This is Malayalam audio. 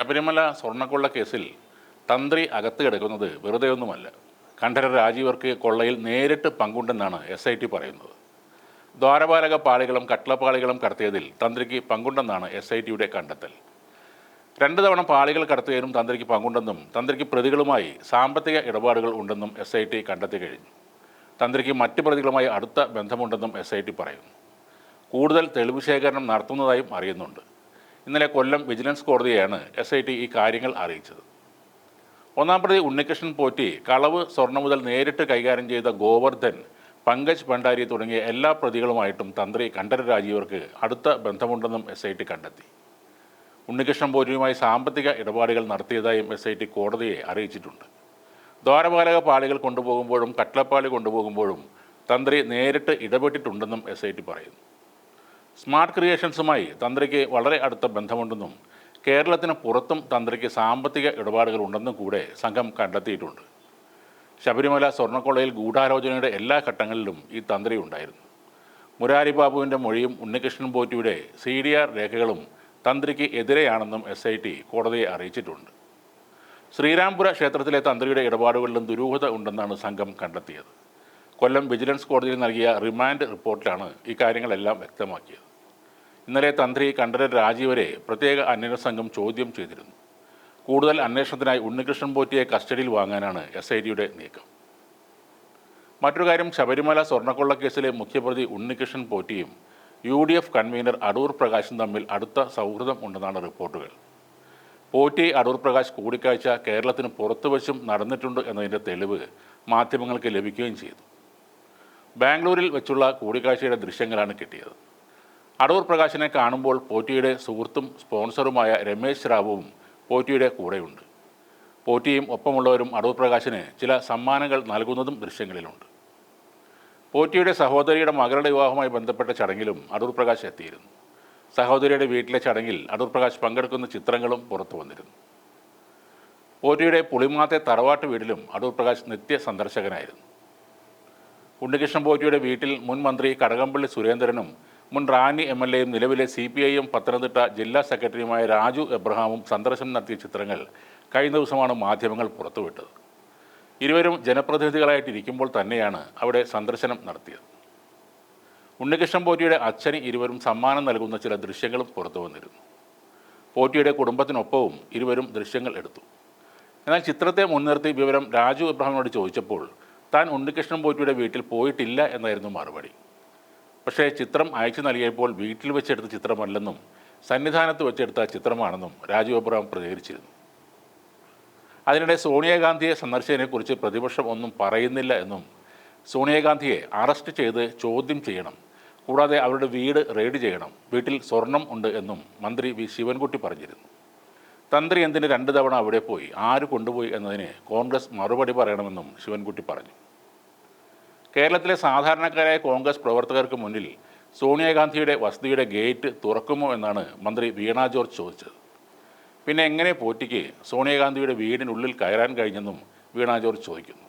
ശബരിമല സ്വർണക്കൊള്ള കേസിൽ തന്ത്രി അകത്ത് കിടക്കുന്നത് വെറുതെ ഒന്നുമല്ല കണ്ഠര രാജീവർക്ക് കൊള്ളയിൽ നേരിട്ട് പങ്കുണ്ടെന്നാണ് എസ് ഐ ടി പറയുന്നത്. ദ്വാരപാലക പാളികളും കട്ട്ളപ്പാളികളും കടത്തിയതിൽ തന്ത്രിക്ക് പങ്കുണ്ടെന്നാണ് എസ് ഐ ടിയുടെ കണ്ടെത്തൽ. രണ്ട് തവണ പാളികൾ കടത്തിയതിനും തന്ത്രിക്ക് പങ്കുണ്ടെന്നും തന്ത്രിക്ക് പ്രതികളുമായി സാമ്പത്തിക ഇടപാടുകൾ ഉണ്ടെന്നും എസ് ഐ ടി കണ്ടെത്തി കഴിഞ്ഞു. തന്ത്രിക്ക് മറ്റ് പ്രതികളുമായി അടുത്ത ബന്ധമുണ്ടെന്നും എസ് ഐ ടി പറയുന്നു. കൂടുതൽ തെളിവ് ശേഖരണം നടത്തുന്നതായും അറിയുന്നുണ്ട്. ഇന്നലെ കൊല്ലം വിജിലൻസ് കോടതിയാണ് എസ് ഐ ടി ഈ കാര്യങ്ങൾ അറിയിച്ചത്. ഒന്നാം പ്രതി ഉണ്ണികൃഷ്ണൻ പോറ്റി കളവ് സ്വർണം മുതൽ നേരിട്ട് കൈകാര്യം ചെയ്ത ഗോവർദ്ധൻ പങ്കജ് ഭണ്ഡാരി തുടങ്ങിയ എല്ലാ പ്രതികളുമായിട്ടും തന്ത്രി കണ്ഠര രാജീവർക്ക് അടുത്ത ബന്ധമുണ്ടെന്നും എസ് ഐ ടി കണ്ടെത്തി. ഉണ്ണികൃഷ്ണൻ പോറ്റിയുമായി സാമ്പത്തിക ഇടപാടുകൾ നടത്തിയതായും എസ് ഐ ടി കോടതിയെ അറിയിച്ചിട്ടുണ്ട്. ദ്വാരപാലക പാളികൾ കൊണ്ടുപോകുമ്പോഴും കട്ടിലപ്പാളി കൊണ്ടുപോകുമ്പോഴും തന്ത്രി നേരിട്ട് ഇടപെട്ടിട്ടുണ്ടെന്നും എസ് ഐ ടി പറയുന്നു. സ്മാർട്ട് ക്രിയേഷൻസുമായി തന്ത്രിക്ക് വളരെ അടുത്ത ബന്ധമുണ്ടെന്നും കേരളത്തിന് പുറത്തും തന്ത്രിക്ക് സാമ്പത്തിക ഇടപാടുകൾ ഉണ്ടെന്നും കൂടെ സംഘം കണ്ടെത്തിയിട്ടുണ്ട്. ശബരിമല സ്വർണക്കൊള്ളയിൽ ഗൂഢാലോചനയുടെ എല്ലാ ഘട്ടങ്ങളിലും ഈ തന്ത്രി ഉണ്ടായിരുന്നു. മുരാരി ബാബുവിന്റെ മൊഴിയും ഉണ്ണികൃഷ്ണൻ പോറ്റിയുടെ സി ഡി ആർ രേഖകളും തന്ത്രിക്ക് എതിരെയാണെന്നും എസ് ഐ ടി കോടതിയെ അറിയിച്ചിട്ടുണ്ട്. ശ്രീരാംപുര ക്ഷേത്രത്തിലെ തന്ത്രിയുടെ ഇടപാടുകളിലും ദുരൂഹത ഉണ്ടെന്നാണ് സംഘം കണ്ടെത്തിയത്. കൊല്ലം വിജിലൻസ് കോടതിയിൽ നൽകിയ റിമാൻഡ് റിപ്പോർട്ടിലാണ് ഇക്കാര്യങ്ങളെല്ലാം വ്യക്തമാക്കിയത്. ഇന്നലെ തന്ത്രി കണ്ഠരൻ രാജീവരെ പ്രത്യേക അന്വേഷണ സംഘം ചോദ്യം ചെയ്തിരുന്നു. കൂടുതൽ അന്വേഷണത്തിനായി ഉണ്ണികൃഷ്ണൻ പോറ്റിയെ കസ്റ്റഡിയിൽ വാങ്ങാനാണ് എസ് ഐ നീക്കം. മറ്റൊരു കാര്യം ശബരിമല സ്വർണക്കൊള്ള കേസിലെ മുഖ്യപ്രതി Unnikrishnan പോറ്റിയും U D F convener Adoor പ്രകാശും തമ്മിൽ അടുത്ത സൗഹൃദം ഉണ്ടെന്നാണ് റിപ്പോർട്ടുകൾ. പോറ്റി അടൂർ പ്രകാശ് കൂടിക്കാഴ്ച കേരളത്തിന് പുറത്തുവച്ചും നടന്നിട്ടുണ്ട് എന്നതിന്റെ തെളിവ് മാധ്യമങ്ങൾക്ക് ലഭിക്കുകയും ചെയ്തു. ബാംഗ്ലൂരിൽ വെച്ചുള്ള കൂടിക്കാഴ്ചയുടെ ദൃശ്യങ്ങളാണ് കിട്ടിയത്. അടൂർ പ്രകാശിനെ കാണുമ്പോൾ പോറ്റിയുടെ സുഹൃത്തും സ്പോൺസറുമായ രമേശ് റാവുവും പോറ്റിയുടെ കൂടെയുണ്ട്. പോറ്റിയും ഒപ്പമുള്ളവരും അടൂർ പ്രകാശിന് ചില സമ്മാനങ്ങൾ നൽകുന്നതും ദൃശ്യങ്ങളിലുണ്ട്. പോറ്റിയുടെ സഹോദരിയുടെ മകളുടെ വിവാഹവുമായി ബന്ധപ്പെട്ട ചടങ്ങിലും അടൂർ പ്രകാശ് എത്തിയിരുന്നു. സഹോദരിയുടെ വീട്ടിലെ ചടങ്ങിൽ അടൂർ പ്രകാശ് പങ്കെടുക്കുന്ന ചിത്രങ്ങളും പുറത്തു വന്നിരുന്നു. പോറ്റിയുടെ പുളിമാത്തെ തറവാട്ട് വീട്ടിലും അടൂർ പ്രകാശ് നിത്യ സന്ദർശകനായിരുന്നു ഉണ്ണികൃഷ്ണൻ പോറ്റിയുടെ വീട്ടിൽ മുൻ മന്ത്രി കടകംപള്ളി സുരേന്ദ്രനും മുൻ റാന്നി എം എൽ എയും നിലവിലെ C P I M Pathanamthitta ജില്ലാ സെക്രട്ടറിയുമായ രാജു എബ്രഹാമും സന്ദർശനം നടത്തിയ ചിത്രങ്ങൾ കഴിഞ്ഞ ദിവസമാണ് മാധ്യമങ്ങൾ പുറത്തുവിട്ടത്. ഇരുവരും ജനപ്രതിനിധികളായിട്ടിരിക്കുമ്പോൾ തന്നെയാണ് അവിടെ സന്ദർശനം നടത്തിയത്. ഉണ്ണികൃഷ്ണൻ പോറ്റിയുടെ അച്ഛന് ഇരുവരും സമ്മാനം നൽകുന്ന ചില ദൃശ്യങ്ങളും പുറത്തു വന്നിരുന്നു. പോറ്റിയുടെ കുടുംബത്തിനൊപ്പവും ഇരുവരും ദൃശ്യങ്ങൾ എടുത്തു. എന്നാൽ ചിത്രത്തെ മുൻനിർത്തി വിവരം രാജു എബ്രഹാമിനോട് ചോദിച്ചപ്പോൾ താൻ ഉണ്ണികൃഷ്ണൻ പോറ്റിയുടെ വീട്ടിൽ പോയിട്ടില്ല എന്നായിരുന്നു മറുപടി. പക്ഷേ ചിത്രം അയച്ചു നൽകിയപ്പോൾ വീട്ടിൽ വെച്ചെടുത്ത ചിത്രമല്ലെന്നും സന്നിധാനത്ത് വെച്ചെടുത്ത ചിത്രമാണെന്നും രാജീവ് അബ്രഹാം പ്രതികരിച്ചിരുന്നു. അതിനിടെ സോണിയാഗാന്ധിയെ സന്ദർശിച്ചതിനെക്കുറിച്ച് പ്രതിപക്ഷം ഒന്നും പറയുന്നില്ല എന്നും സോണിയാഗാന്ധിയെ അറസ്റ്റ് ചെയ്ത് ചോദ്യം ചെയ്യണം കൂടാതെ അവരുടെ വീട് റെയ്ഡ് ചെയ്യണം വീട്ടിൽ സ്വർണം ഉണ്ട് എന്നും മന്ത്രി വി. ശിവൻകുട്ടി പറഞ്ഞിരുന്നു. തന്ത്രി എന്തിന് രണ്ട് തവണ അവിടെ പോയി? ആര് കൊണ്ടുപോയി എന്നതിന് കോൺഗ്രസ് മറുപടി പറയണമെന്നും ശിവൻകുട്ടി പറഞ്ഞു. കേരളത്തിലെ സാധാരണക്കാരായ കോൺഗ്രസ് പ്രവർത്തകർക്ക് മുന്നിൽ സോണിയാഗാന്ധിയുടെ വസതിയുടെ ഗേറ്റ് തുറക്കുമോ എന്നാണ് മന്ത്രി വീണ ജോർജ് ചോദിച്ചത്. പിന്നെ എങ്ങനെ പോറ്റിക്ക് സോണിയാഗാന്ധിയുടെ വീടിനുള്ളിൽ കയറാൻ കഴിഞ്ഞെന്നും വീണ ജോർജ് ചോദിക്കുന്നു.